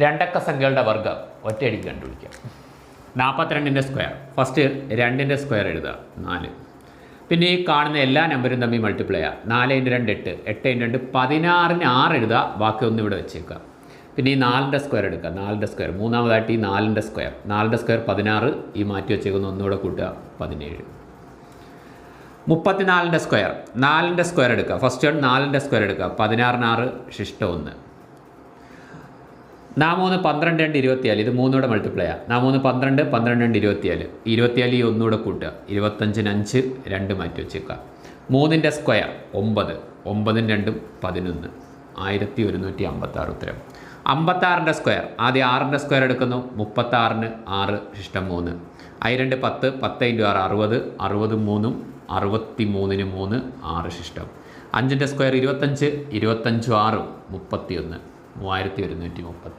രണ്ടക്ക സംഖ്യകളുടെ വർഗം ഒറ്റയടിക്ക് കണ്ടുപിടിക്കാം. നാൽപ്പത്തിരണ്ടിന്റെ സ്ക്വയർ. ഫസ്റ്റ് രണ്ടിന്റെ സ്ക്വയർ എഴുതുക. നാല്. പിന്നെ ഈ കാണുന്ന എല്ലാ നമ്പരും തമ്മിൽ മൾട്ടിപ്ലൈ ആ നാല് ഇന്റു രണ്ട് എട്ട്. എട്ട് ഇന്റു രണ്ട് പതിനാറിന് ആറ് എഴുതുക. ബാക്കി ഒന്ന് ഇവിടെ വെച്ചേക്കുക. പിന്നെ ഈ നാലിന്റെ സ്ക്വയർ എടുക്കുക. നാലിന്റെ സ്ക്വയർ. മൂന്നാമതായിട്ട് ഈ നാലിന്റെ സ്ക്വയർ. നാലിന്റെ സ്ക്വയർ പതിനാറ്. ഈ മാറ്റി വെച്ചേക്കുന്ന ഒന്നുകൂടെ കൂട്ടുക. പതിനേഴ്. മുപ്പത്തിനാലിന്റെ സ്ക്വയർ. നാലിന്റെ സ്ക്വയർ എടുക്കുക. ഫസ്റ്റ് നാലിന്റെ സ്ക്വയർ എടുക്കുക. പതിനാറിനാറ് ശിഷ്ട ഒന്ന്. നാ മൂന്ന് പന്ത്രണ്ട് രണ്ട് ഇരുപത്തിയാൽ. ഇത് മൂന്നൂടെ മൾട്ടിപ്ലൈ നാമൂന്ന് പന്ത്രണ്ട് പന്ത്രണ്ട് രണ്ട് ഇരുപത്തിയാൽ. ഇരുപത്തിയാൽ ഈ ഒന്നുകൂടെ കൂട്ടുക. ഇരുപത്തഞ്ചിന് അഞ്ച് രണ്ട് മാറ്റി വെച്ചേക്കുക. മൂന്നിന്റെ സ്ക്വയർ ഒമ്പത്. ഒമ്പതും രണ്ടും പതിനൊന്ന്. ആയിരത്തി ഒരുന്നൂറ്റി അമ്പത്താറ് ഉത്തരം. അമ്പത്താറിന്റെ സ്ക്വയർ ആദ്യം ആറിന്റെ സ്ക്വയർ എടുക്കുന്നു. മുപ്പത്താറിന് ആറ് ഇഷ്ടം മൂന്ന്. ഐ രണ്ട് പത്ത് പത്ത് ഇന്റു ആറ് അറുപത്. അറുപത് മൂന്നും അറുപത്തി മൂന്നിന് മൂന്ന് ആറ് ശിഷ്ടം. അഞ്ചിന്റെ സ്ക്വയർ ഇരുപത്തഞ്ച് ഇരുപത്തഞ്ചും ആറും മുപ്പത്തി ഒന്ന് മൂവായിരത്തി ഒരുന്നൂറ്റി മുപ്പത്തി